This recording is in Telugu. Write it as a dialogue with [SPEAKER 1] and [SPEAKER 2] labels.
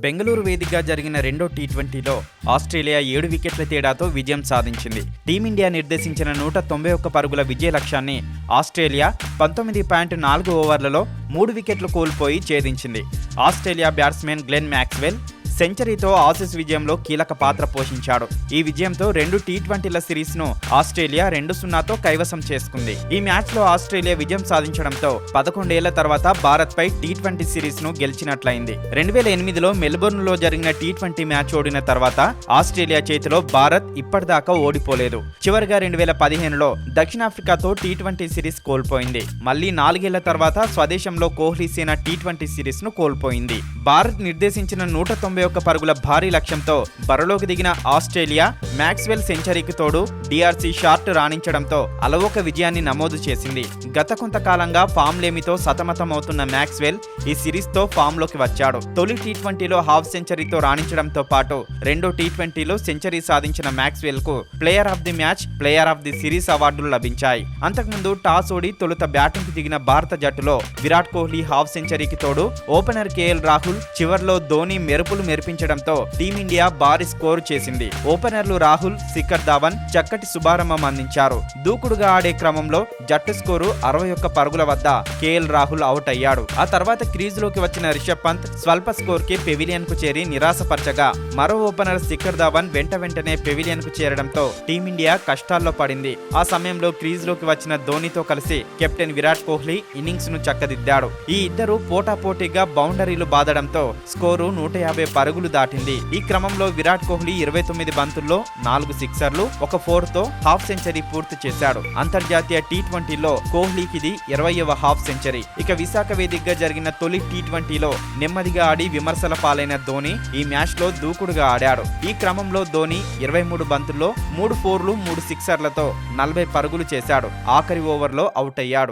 [SPEAKER 1] బెంగళూరు వేదికగా జరిగిన రెండో టీ ట్వంటీలో ఆస్ట్రేలియా ఏడు వికెట్ల తేడాతో విజయం సాధించింది. టీమిండియా నిర్దేశించిన నూట తొంభై ఒక్క పరుగుల విజయ లక్ష్యాన్ని ఆస్ట్రేలియా పంతొమ్మిది పాయింట్ నాలుగు ఓవర్లలో మూడు వికెట్లు కోల్పోయి ఛేదించింది. ఆస్ట్రేలియా బ్యాట్స్మెన్ గ్లెన్ మ్యాక్స్వెల్ సెంచరీతో ఆసీస్ విజయంలో కీలక పాత్ర పోషించాడు. ఈ విజయంతో రెండు టీ ట్వంటీల సిరీస్ను ఆస్ట్రేలియా రెండు సున్నాతో కైవసం చేసుకుంది. ఈ మ్యాచ్లో ఆస్ట్రేలియా విజయం సాధించడంతో పదకొండేళ్ళ తర్వాత భారత్ పై టీ ట్వంటీ సిరీస్ను గెలిచినట్లయింది. రెండు వేల ఎనిమిదిలో మెల్బోర్న్లో జరిగిన టీ ట్వంటీ మ్యాచ్ ఓడిన తర్వాత ఆస్ట్రేలియా చేతిలో భారత్ ఇప్పటిదాకా ఓడిపోలేదు. చివరిగా రెండు వేల పదిహేనులో దక్షిణాఫ్రికాతో టీ ట్వంటీ సిరీస్ కోల్పోయింది. మళ్ళీ నాలుగేళ్ళ తర్వాత స్వదేశంలో కోహ్లీ సేన టీ ట్వంటీ సిరీస్ను కోల్పోయింది. భారత్ నిర్దేశించిన నూట తొంభై ఒక్క పరుగుల భారీ లక్ష్యంతో బరిలోకి దిగిన ఆస్ట్రేలియా మ్యాక్స్వెల్ సెంచరీకి తోడు డిఆర్సీ షార్ట్ రాణించడంతో అలవోక విజయాన్ని నమోదు చేసింది. గత కొంతకాలంగా ఫామ్ లేమితో సతమతమవుతున్న మ్యాక్స్వెల్ ఈ సిరీస్తో ఫామ్లోకి వచ్చాడు. తొలి టీ ట్వంటీలో హాఫ్ సెంచరీతో రాణించడంతో పాటు రెండో టీ ట్వంటీలో సెంచరీ సాధించిన మ్యాక్స్వెల్కు player of the match player of the series అవార్డులు లభించాయి. అంతకుముందు టాస్ ఓడి తొలుత బ్యాటింగ్ దిగిన భారత జట్టులో విరాట్ కోహ్లీ హాఫ్ సెంచరీకి తోడు ఓపెనర్ కేఎల్ రాహుల్ చివర్లో ధోని మెరుపులు మెరిపించడంతో టీమిండియా భారీ స్కోరు చేసింది. ఓపెనర్లు రాహుల్ శిఖర్ ధావన్ చక్కటి శుభారంభం అందించారు. దూకుడుగా ఆడే క్రమంలో జట్టు స్కోరు అరవై ఒక్క పరుగుల వద్ద కేఎల్ రాహుల్ అవుట్ అయ్యాడు. ఆ తర్వాత క్రీజులోకి వచ్చిన రిషబ్ పంత్ స్వల్ప స్కోర్కి పెవిలియన్కు చేరి నిరాశపరచగా మరో ఓపెనర్ శిఖర్ ధావన్ వెంట వెంటనే పెవిలియన్కు చేరడంతో టీమిండియా కష్టాల్లో పడింది. ఆ సమయంలో క్రీజ్లోకి వచ్చిన ధోనితో కలిసి కెప్టెన్ విరాట్ కోహ్లీ ఇన్నింగ్స్ను చక్కదిద్దాడు. ఈ ఇద్దరు పోటాపోటీగా బౌండరీలు బాదడంతో స్కోరు నూట యాభై పరుగులు దాటింది. ఈ క్రమంలో విరాట్ కోహ్లీ ఇరవై తొమ్మిది బంతుల్లో నాలుగు సిక్సర్లు ఒక ఫోర్తో హాఫ్ సెంచరీ పూర్తి చేశాడు. అంతర్జాతీయ టీ ట్వంటీలో కోహ్లీకి ఇది ఇరవయవ హాఫ్ సెంచరీ. ఇక విశాఖ వేదికగా జరిగిన తొలి టీ ట్వంటీలో నెమ్మదిగా ఆడి విమర్శల పాలైన ధోని ఈ మ్యాచ్లో దూకుడుగా ఆడాడు. ఈ క్రమంలో ధోని ఇరవై మూడు బంతుల్లో మూడు ఫోర్లు మూడు సిక్సర్లతో నలభై పరుగులు చేశాడు. ఆఖరి ఓవర్లో అవుట్ అయ్యాడు.